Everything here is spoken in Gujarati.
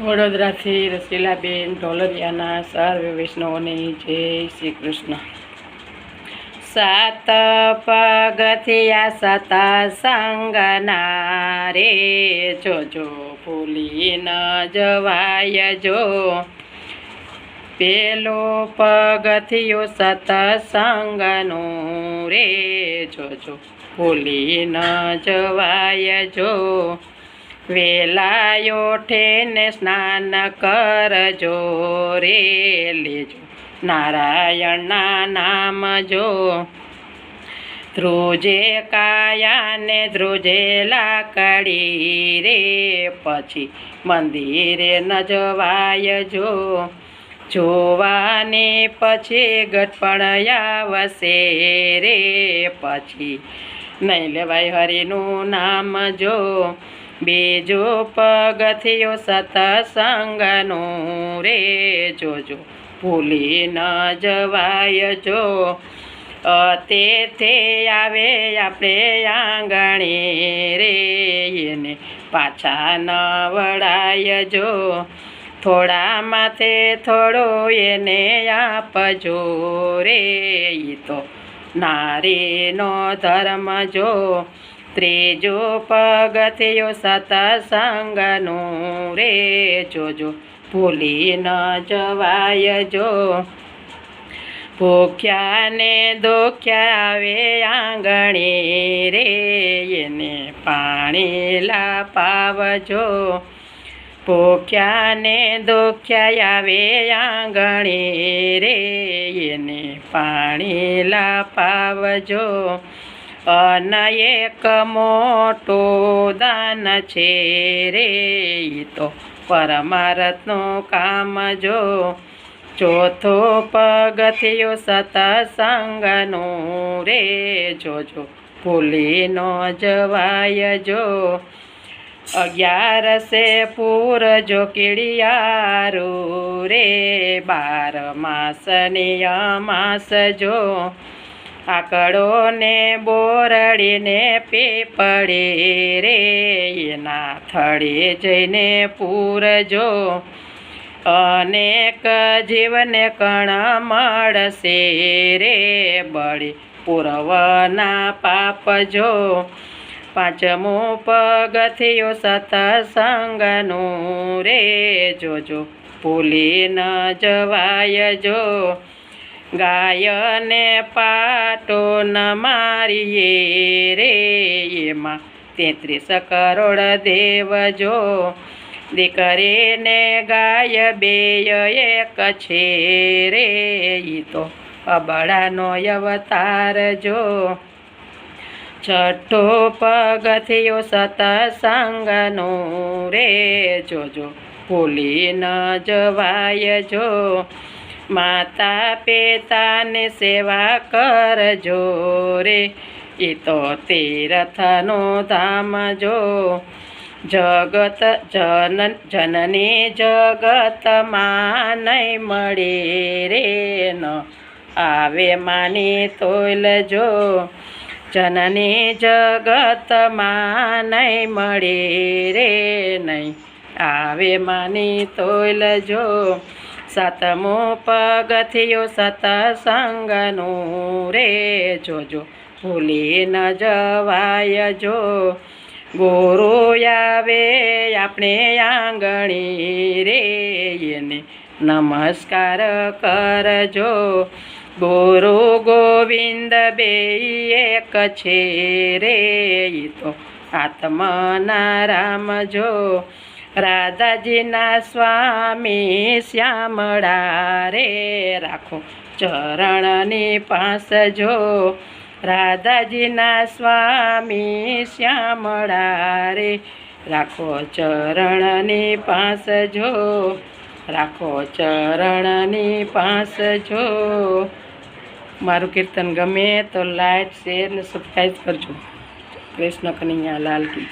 વડોદરાથી રસીલાબેન ઢોલરિયાના સર્વ વૈષ્ણવોને જય શ્રી કૃષ્ણ. સાત પગથિયા સતા સંગના રે જોજો ભૂલી ન જવાય જો. પેલો પગથિયો સતસંગનો રે જોજો ભૂલી ન જવાય જો. વેલાયો ઠેને સ્નાન કરજો રે લેજો. નારાયણના નામ જો. ધ્રુજે કાયાને ધ્રુજે લાકડી રે. પછી મંદિરે ન જવાય જો. જોવાને પછી ગટપણ આવશે રે. પછી નહીં લેવાય હરિનું નામ જો. બીજો પગથિયો સતસંગનું રે જોજો, ભૂલી ન જવાય જો. તે આવે આપણે આંગણે રે એને પાછા ન વળાય જો. થોડા માથે થોડો એને આપજો રે તો નારીનો ધર્મ જો. ત્રીજો પગથિયો સતસંગનું રે જોજો ભૂલી ન જવાય જો. ભૂખ્યાને દુખ્યા આવે આંગણી રે, એને પાણી લાપાવજો. ભૂખ્યાને દુખ્યા આવે આંગણી રે, એને પાણી લાપાવજો. અન એક મોટો દાન છે રે તો પરમારથનું કામ જો. ચોથો પગથિયો સતસંગનું રે જોજો ભૂલી ન જવાય જો. અગિયારસે પૂરજો કીડિયારું રે બાર માસ અમાસ જો. આકડો ને બોરડીને પીપળે રે, એના થળે જઈને પૂરજો. અનેક જીવને કણ મળશે રે, બળી પૂર્વના પાપ જો પાંચમો પગથિયો સતસંગનું રે, જોજો ભૂલી ન જવાય જો ગાયને પાટો ન મારીએ રે એમાં તેત્રીસ કરોડ દેવ જો દીકરીને ગાય બે એક છે રે, ઈ તો અબળાનો અવતાર જો. છઠ્ઠો પગથિયો સતસંગનો રે, જોજો ભૂલી ન જવાય જો. માતા પિતાને સેવા કરજો રે એ તો તીર્થનો ધામ જો. જગત જન, જનની જગતમાં નહીં મળે રે ન. આવે માની તોલજો જનની જગતમાં નહીં મળે રે નહીં. આવે માની તોલજો સાતમો પગથિયો સતસંગનું રે જોજો ભૂલી ન જવાય જો ગોરો આવે આપણે આંગણી રે એને નમસ્કાર કરજો ગોરો ગોવિંદ બે એક છે રે તો આત્મના રામ જો રાધાજીના સ્વામી શ્યામળા રે રાખો ચરણની પાસ જો. રાધાજીના સ્વામી શ્યામળા રે રાખો ચરણની પાસ જો. રાખો ચરણની પાસ જો. મારું કીર્તન ગમે તો લાઈક શેર ને સબસ્ક્રાઈબ કરજો. કૃષ્ણ કનૈયા, લાલ કી